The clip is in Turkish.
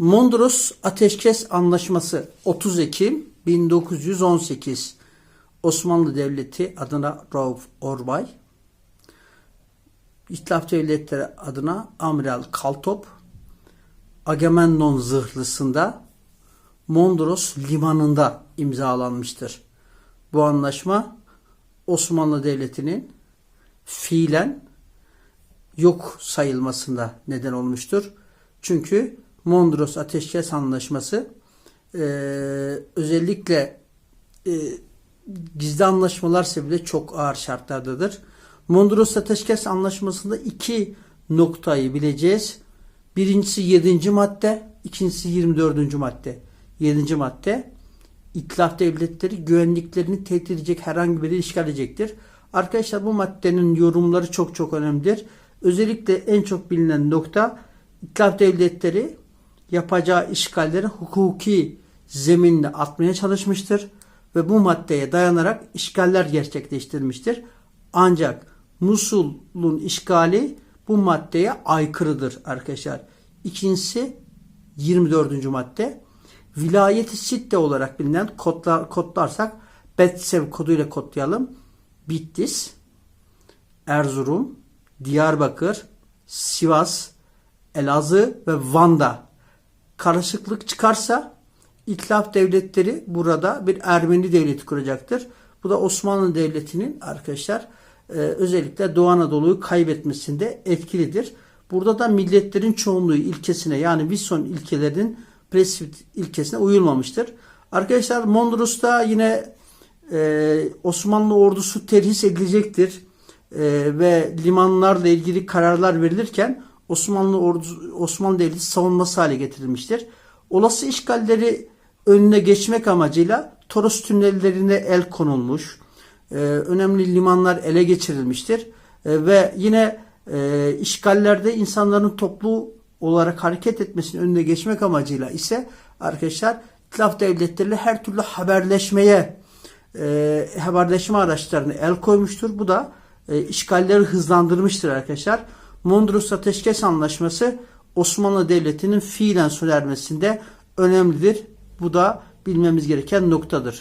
Mondros Ateşkes Anlaşması 30 Ekim 1918 Osmanlı Devleti adına Rauf Orbay İttilaf Devletleri adına Amiral Kaltop Agamemnon zırhlısında Mondros limanında imzalanmıştır. Bu anlaşma Osmanlı Devleti'nin fiilen yok sayılmasında neden olmuştur. Çünkü Mondros Ateşkes Anlaşması e, özellikle e, gizli anlaşmalar bile çok ağır şartlardadır. Mondros Ateşkes Anlaşması'nda iki noktayı bileceğiz. Birincisi 7. madde, ikincisi 24. madde. 7. madde İtilaf devletleri güvenliklerini tehdit edecek herhangi biri işgal edecektir. Arkadaşlar bu maddenin yorumları çok çok önemlidir. Özellikle en çok bilinen nokta İtilaf devletleri yapacağı işgalleri hukuki zeminle atmaya çalışmıştır ve bu maddeye dayanarak işgaller gerçekleştirmiştir. Ancak Musul'un işgali bu maddeye aykırıdır arkadaşlar. İkincisi 24. madde vilayeti sitte olarak bilinen kodlar, kodlarsak Betsev koduyla kodlayalım. Bitlis, Erzurum, Diyarbakır, Sivas, Elazığ ve Van'da karışıklık çıkarsa İtilaf devletleri burada bir Ermeni devleti kuracaktır. Bu da Osmanlı Devleti'nin arkadaşlar e, özellikle Doğu Anadolu'yu kaybetmesinde etkilidir. Burada da milletlerin çoğunluğu ilkesine yani Wilson ilkelerinin Presbit ilkesine uyulmamıştır. Arkadaşlar Mondros'ta yine e, Osmanlı ordusu terhis edilecektir e, ve limanlarla ilgili kararlar verilirken Osmanlı ordusu Osmanlı Devleti savunması hale getirilmiştir. Olası işgalleri önüne geçmek amacıyla Toros tünellerine el konulmuş. E, önemli limanlar ele geçirilmiştir. E, ve yine e, işgallerde insanların toplu olarak hareket etmesinin önüne geçmek amacıyla ise arkadaşlar İtilaf devletleriyle her türlü haberleşmeye e, haberleşme araçlarına el koymuştur. Bu da e, işgalleri hızlandırmıştır arkadaşlar. Mondros Ateşkes Anlaşması Osmanlı Devleti'nin fiilen sona ermesinde önemlidir. Bu da bilmemiz gereken noktadır.